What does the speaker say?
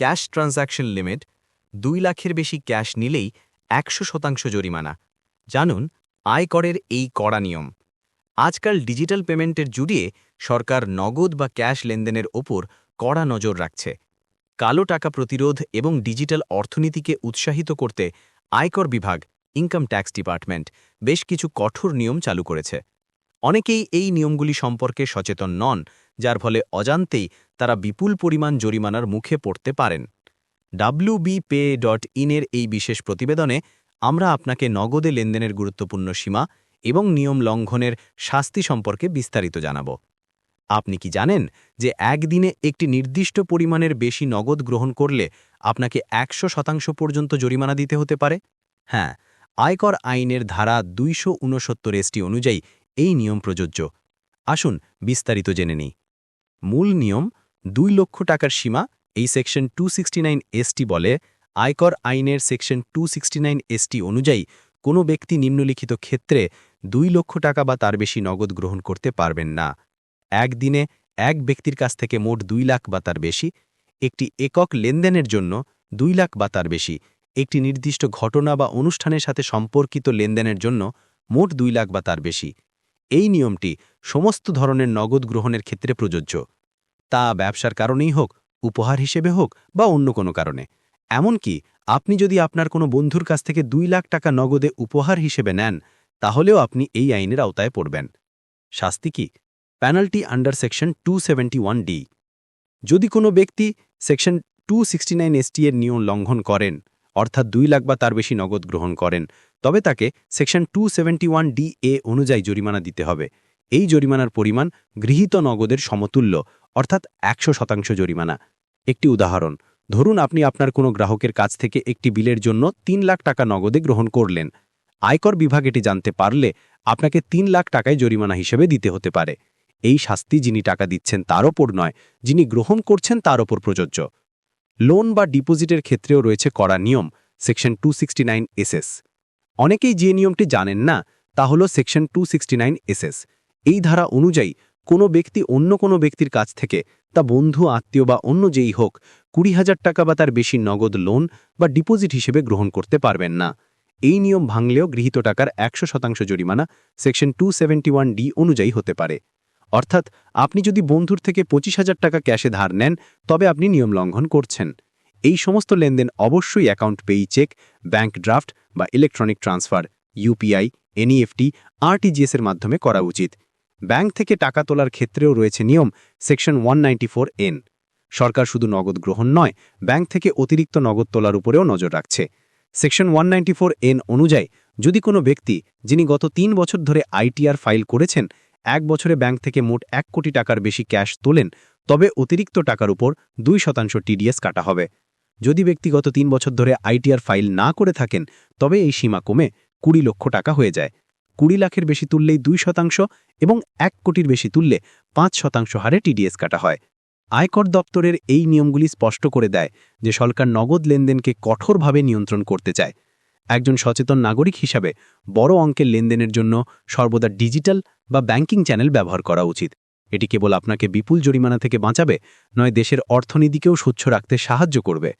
Cash transaction limit দুই লাখের বেশি ক্যাশ নিলেই একশো শতাংশ জরিমানা। জানুন আয়করের এই কড়া নিয়ম। আজকাল ডিজিটাল পেমেন্টের জুড়িয়ে সরকার নগদ বা ক্যাশ লেনদেনের ওপর কড়া নজর রাখছে। কালো টাকা প্রতিরোধ এবং ডিজিটাল অর্থনীতিকে উৎসাহিত করতে আয়কর বিভাগ, ইনকাম ট্যাক্স ডিপার্টমেন্ট বেশ কিছু কঠোর নিয়ম চালু করেছে। অনেকেই এই নিয়মগুলি সম্পর্কে সচেতন নন, যার ফলে অজান্তেই তারা বিপুল পরিমাণ জরিমানার মুখে পড়তে পারেন। ডাব্লিউবিপে ডট ইনের এই বিশেষ প্রতিবেদনে আমরা আপনাকে নগদে লেনদেনের গুরুত্বপূর্ণ সীমা এবং নিয়ম লঙ্ঘনের শাস্তি সম্পর্কে বিস্তারিত জানাব। আপনি কি জানেন যে একদিনে একটি নির্দিষ্ট পরিমাণের বেশি নগদ গ্রহণ করলে আপনাকে একশো শতাংশ পর্যন্ত জরিমানা দিতে হতে পারে? হ্যাঁ আয়কর আইনের ধারা দুইশো উনসত্তর এসটি অনুযায়ী এই নিয়ম প্রযোজ্য। আসুন বিস্তারিত জেনে নিই। মূল নিয়ম দুই লক্ষ টাকার সীমা, এই সেকশন টু এসটি বলে, আয়কর আইনের সেকশন টু এসটি অনুযায়ী কোনো ব্যক্তি নিম্নলিখিত ক্ষেত্রে দুই লক্ষ টাকা বা তার বেশি নগদ গ্রহণ করতে পারবেন না। একদিনে এক ব্যক্তির কাছ থেকে মোট দুই লাখ বা তার বেশি, একটি একক লেনদেনের জন্য দুই লাখ বা তার বেশি, একটি নির্দিষ্ট ঘটনা বা অনুষ্ঠানের সাথে সম্পর্কিত লেনদেনের জন্য মোট দুই লাখ বা তার বেশি। এই নিয়মটি সমস্ত ধরনের নগদ গ্রহণের ক্ষেত্রে প্রযোজ্য। তা ব্যবসার কারণেই হোক, উপহার হিসেবে হোক বা অন্য কোনো কারণে। এমনকি আপনি যদি আপনার কোনো বন্ধুর কাছ থেকে দুই লাখ টাকা নগদে উপহার হিসেবে নেন, তাহলেও আপনি এই আইনের আওতায় পড়বেন। শাস্তি কি? Penalty under section two D যদি কোনো ব্যক্তি সেকশন টু এসটি এর নিয়ম লঙ্ঘন করেন, অর্থাৎ দুই লাখ বা তার বেশি নগদ গ্রহণ করেন, তবে তাকে section two seventy one D A অনুযায়ী জরিমানা দিতে হবে। এই জরিমানার পরিমাণ গৃহীত নগদের সমতুল্য, অর্থাৎ একশো শতাংশ জরিমানা। একটি উদাহরণ, ধরুন আপনি আপনার কোনো গ্রাহকের কাছ থেকে একটি বিলের জন্য তিন লাখ টাকা নগদে গ্রহণ করলেন। আয়কর বিভাগ এটি জানতে পারলে আপনাকে তিন লাখ টাকায় জরিমানা হিসেবে দিতে হতে পারে। এই শাস্তি যিনি টাকা দিচ্ছেন তার ওপর নয়, যিনি গ্রহণ করছেন তার ওপর প্রযোজ্য। লোন বা ডিপোজিটের ক্ষেত্রেও রয়েছে কড়া নিয়ম, সেকশন টু এসএস অনেকেই যে নিয়মটি জানেন না, তা হল সেকশন টু এসএস এই ধারা অনুযায়ী কোনো ব্যক্তি অন্য কোনো ব্যক্তির কাছ থেকে তা বন্ধু, আত্মীয় বা অন্য যেই হোক কুড়ি হাজার টাকা বা তার বেশি নগদ লোন বা ডিপোজিট হিসেবে গ্রহণ করতে পারবেন না। এই নিয়ম ভাঙলেও গৃহীত টাকার একশো শতাংশ জরিমানা সেকশন টু ডি অনুযায়ী হতে পারে। অর্থাৎ আপনি যদি বন্ধুর থেকে পঁচিশ হাজার টাকা ক্যাশে ধার নেন, তবে আপনি নিয়ম লঙ্ঘন করছেন। এই সমস্ত লেনদেন অবশ্যই account payee cheque bank draft বা electronic transfer UPI NEFT RTGS এর মাধ্যমে করা উচিত। ব্যাংক থেকে টাকা তোলার ক্ষেত্রেও রয়েছে নিয়ম, সেকশন ওয়ান এন। সরকার শুধু নগদ গ্রহণ নয়, ব্যাংক থেকে অতিরিক্ত নগদ তোলার উপরেও নজর রাখছে। সেকশন ওয়ান এন অনুযায়ী, যদি কোনো ব্যক্তি, যিনি গত তিন বছর ধরে আইটিআর ফাইল করেছেন, এক বছরে ব্যাংক থেকে মোট এক কোটি টাকার বেশি ক্যাশ তোলেন, তবে অতিরিক্ত টাকার উপর দুই শতাংশ টিডিএস কাটা হবে। যদি ব্যক্তিগত তিন বছর ধরে আইটিআর ফাইল না করে থাকেন, তবে এই সীমা কমে কুড়ি লক্ষ টাকা হয়ে যায়। কুড়ি লাখের বেশি তুললেই দুই শতাংশ এবং এক কোটির বেশি তুললে পাঁচ শতাংশ হারে টিডিএস কাটা হয়। আয়কর দপ্তরের এই নিয়মগুলি স্পষ্ট করে দেয় যে সরকার নগদ লেনদেনকে কঠোরভাবে নিয়ন্ত্রণ করতে চায়। একজন সচেতন নাগরিক হিসাবে বড় অঙ্কের লেনদেনের জন্য সর্বদা ডিজিটাল বা ব্যাংকিং চ্যানেল ব্যবহার করা উচিত। এটি কেবল আপনাকে বিপুল জরিমানা থেকে বাঁচাবে, নয় দেশের অর্থনীতিকেও স্বচ্ছ রাখতে সাহায্য করবে।